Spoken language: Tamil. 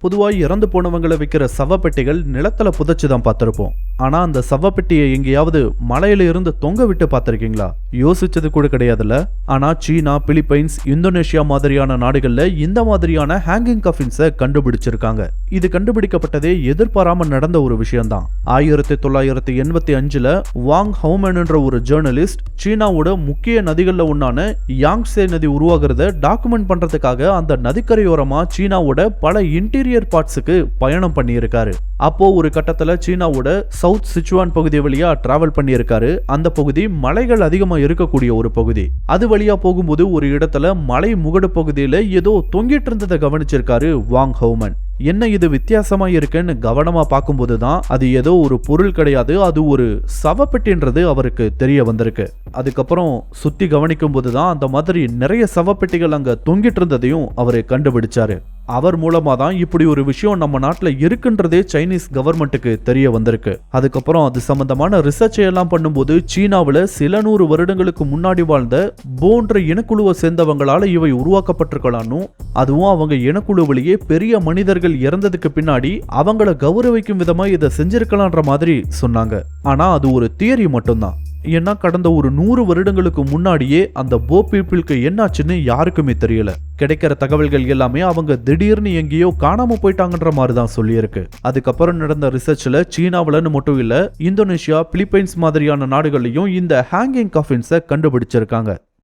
பொதுவாக இறந்து போனவங்களை வைக்கிற சவப்பெட்டிகள் நிலத்துல புதைச்சி தான் பார்த்துருப்போம். ஆனால் அந்த சவப்பெட்டியை எங்கேயாவது மலையில இருந்து தொங்க விட்டு பார்த்துருக்கீங்களா? யோசிச்சது கூட கிடையாதுல்ல. ஆனால் சீனா பிலிப்பைன்ஸ் இந்தோனேஷியா மாதிரியான நாடுகளில் இந்த மாதிரியான ஹேங்கிங் கஃபின்ஸை கண்டுபிடிச்சிருக்காங்க. இது கண்டுபிடிக்கப்பட்டதே எதிர்பாராம நடந்த ஒரு விஷயம்தான். ஆயிரத்தி தொள்ளாயிரத்தி எண்பத்தி அஞ்சுல வாங் ஹவுமேனுன்ற ஒரு ஜேர்னலிஸ்ட் சீனாவோட முக்கிய நதிகளில் ஒன்றான யாங்ஸே நதி உருவாகிறத டாக்குமெண்ட் பண்றதுக்காக அந்த நதிக்கரையோரமாக சீனாவோட பல இன்டீரியர் பார்ட்ஸுக்கு பயணம் பண்ணியிருக்காரு. அப்போ ஒரு கட்டத்தில் சீனாவோட சவுத் சிச்சுவான் பகுதி வழியா டிராவல் பண்ணியிருக்காரு. அந்த பகுதி மலைகள் அதிகமாக இருக்கக்கூடிய ஒரு பகுதி. அது வழியா போகும்போது ஒரு இடத்துல மலை முகடு பகுதியில் ஏதோ தொங்கிட்டு இருந்ததை கவனிச்சிருக்காரு வாங் ஹவுமன். என்ன இது வித்தியாசமா இருக்குன்னு கவனமா பார்க்கும்போது தான் அது ஏதோ ஒரு பொருள் கிடையாது அது ஒரு சவப்பெட்டின்றது அவருக்கு தெரிய வந்திருக்கு. அதுக்கப்புறம் சுத்தி கவனிக்கும் போது தான் அந்த மாதிரி நிறைய சவப்பெட்டிகள் அங்க தொங்கிட்டு இருந்ததையும் அவரு கண்டுபிடிச்சாரு. அவர் மூலமாக தான் இப்படி ஒரு விஷயம் நம்ம நாட்டில் இருக்குன்றதே சைனீஸ் கவர்மெண்ட்டுக்கு தெரிய வந்திருக்கு. அதுக்கப்புறம் அது சம்பந்தமான ரிசர்ச் எல்லாம் பண்ணும்போது சீனாவில் சில நூறு வருடங்களுக்கு முன்னாடி வாழ்ந்த போன்ற இனக்குழுவை சேர்ந்தவங்களால் இவை உருவாக்கப்பட்டிருக்கலாம்னு அதுவும் அவங்க இனக்குழுவிலேயே பெரிய மனிதர்கள் இறந்ததுக்கு பின்னாடி அவங்கள கௌரவிக்கும் விதமாக இதை செஞ்சிருக்கலான்ற மாதிரி சொன்னாங்க. ஆனால் அது ஒரு தியரி மட்டும்தான். ஏன்னா கடந்த ஒரு நூறு வருடங்களுக்கு முன்னாடியே அந்த போ பீப்புளுக்கு என்னாச்சுன்னு யாருக்குமே தெரியல. கிடைக்கிற தகவல்கள் எல்லாமே அவங்க திடீர்னு எங்கேயோ காணாம போயிட்டாங்கன்ற மாதிரி தான் சொல்லியிருக்கு. அதுக்கப்புறம் நடந்த ரிசர்ச்ல சீனாவிலன்னு மட்டும் இல்ல இந்தோனேஷியா பிலிப்பைன்ஸ் மாதிரியான நாடுகள்லயும் இந்த ஹேங்கிங் காஃபின்ஸை கண்டுபிடிச்சிருக்காங்க.